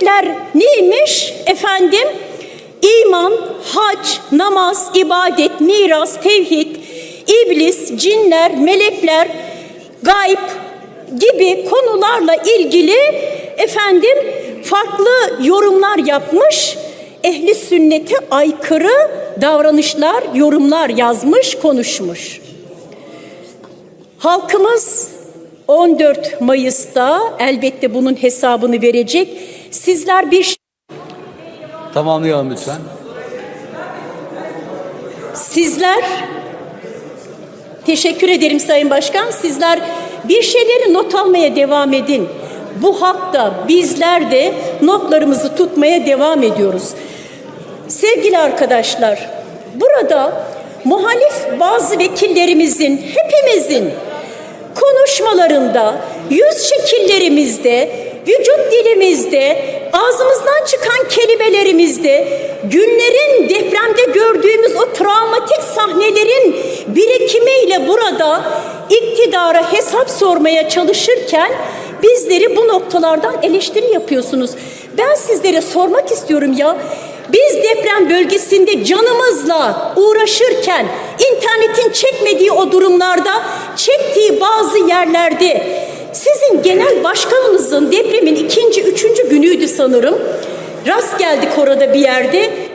tehditler neymiş efendim? İman, hac, namaz, ibadet, miras, tevhid, iblis, cinler, melekler, gayb gibi konularla ilgili efendim farklı yorumlar yapmış. Ehli sünnete aykırı davranışlar, yorumlar yazmış, konuşmuş. Halkımız 14 Mayıs'ta elbette bunun hesabını verecek. Sizler bir Tamamlayalım lütfen. Sizler teşekkür ederim Sayın Başkan. Sizler bir şeyleri not almaya devam edin. Bu hakta bizler de notlarımızı tutmaya devam ediyoruz. Sevgili arkadaşlar, burada muhalif bazı vekillerimizin, hepimizin konuşmalarında, yüz şekillerimizde, vücut dilimizde, ağzımızdan çıkan kelimelerimizde, günlerin depremde gördüğümüz o travmatik sahnelerin birikimiyle burada iktidara hesap sormaya çalışırken bizleri bu noktalardan eleştiri yapıyorsunuz. Ben sizlere sormak istiyorum ya, biz deprem bölgesinde canımızla uğraşırken internetin çekmediği o durumlarda bazı yerlerde sizin genel başkanınızın depremin ikinci, üçüncü günüydü sanırım. Rast geldik orada bir yerde.